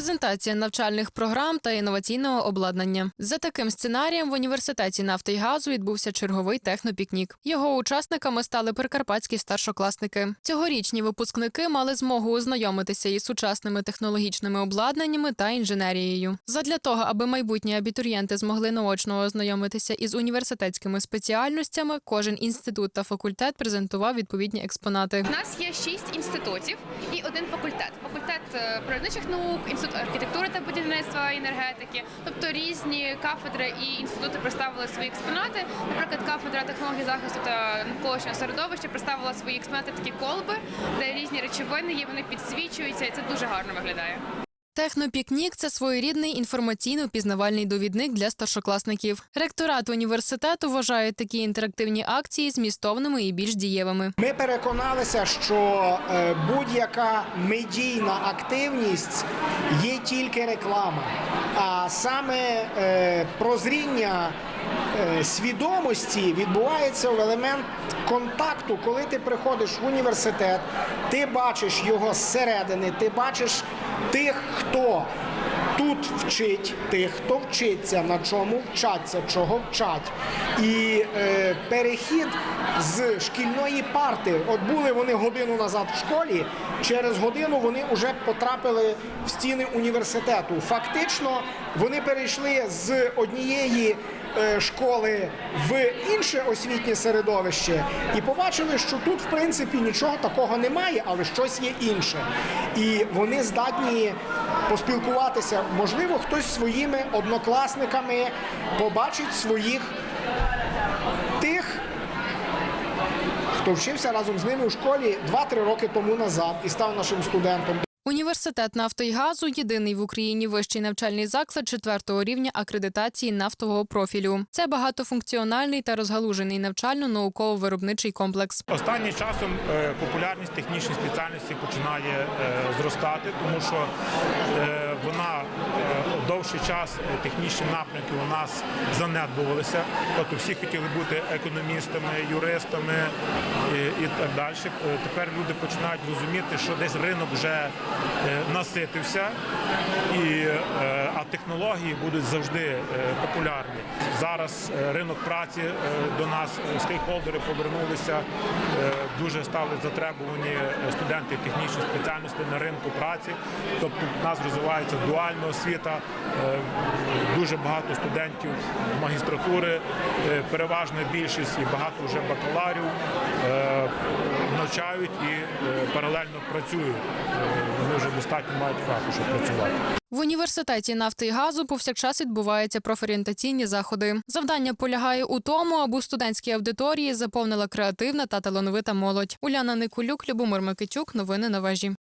презентація навчальних програм та інноваційного обладнання. За таким сценарієм в університеті нафти й газу відбувся черговий технопікнік. Його учасниками стали прикарпатські старшокласники. Цьогорічні випускники мали змогу ознайомитися із сучасними технологічними обладнаннями та інженерією. Задля того, аби майбутні абітурієнти змогли наочно ознайомитися із університетськими спеціальностями, кожен інститут та факультет презентував відповідні експонати. У нас є шість інститутів і один факультет. Факультет природничих наук, інститут архітектури та будівництва енергетики. Тобто різні кафедри і інститути представили свої експонати. Наприклад, кафедра технології захисту та навколишнього середовища представила свої експонати такі колби, де різні речовини є, вони підсвічуються, і це дуже гарно виглядає. Технопікнік це своєрідний інформаційно-пізнавальний довідник для старшокласників. Ректорат університету вважає такі інтерактивні акції змістовними і більш дієвими. Ми переконалися, що е, будь-яка медійна активність є тільки реклама, а саме е, прозріння свідомості відбувається в елемент контакту, коли ти приходиш в університет, ти бачиш його зсередини, ти бачиш тих, хто тут вчить тих, хто вчиться, на чому вчаться, чого вчать. І е, перехід з шкільної парти, от були вони годину назад в школі, через годину вони вже потрапили в стіни університету. Фактично, вони перейшли з однієї е, школи в інше освітнє середовище і побачили, що тут, в принципі, нічого такого немає, але щось є інше. І вони здатні поспілкуватися. Можливо, хтось своїми однокласниками побачить своїх тих, хто вчився разом з ними у школі 2-3 роки тому назад і став нашим студентом. Університет нафти й газу єдиний в Україні вищий навчальний заклад четвертого рівня акредитації нафтового профілю. Це багатофункціональний та розгалужений навчально-науково-виробничий комплекс. Останнім часом е, популярність технічної спеціальності починає е, зростати, тому що е, вона довший час технічні напрямки у нас занедбувалися. Тобто всі хотіли бути економістами, юристами і, і так далі. Тепер люди починають розуміти, що десь ринок вже наситився, і, е, а технології будуть завжди е, популярні. Зараз е, ринок праці е, до нас е, стейкхолдери повернулися, е, дуже стали затребувані е, студенти технічної спеціальності на ринку праці. Тобто в нас розвивається дуальна освіта, е, дуже багато студентів магістратури, е, переважна більшість і багато вже бакаларів е, навчають і е, паралельно працюють. Вони вже достатньо мають фаху, щоб працювати. В університеті нафти й газу повсякчас відбуваються профорієнтаційні заходи. Завдання полягає у тому, аби студентські аудиторії заповнила креативна та талановита молодь. Уляна Никулюк, Любомир Микитюк. Новини на вежі.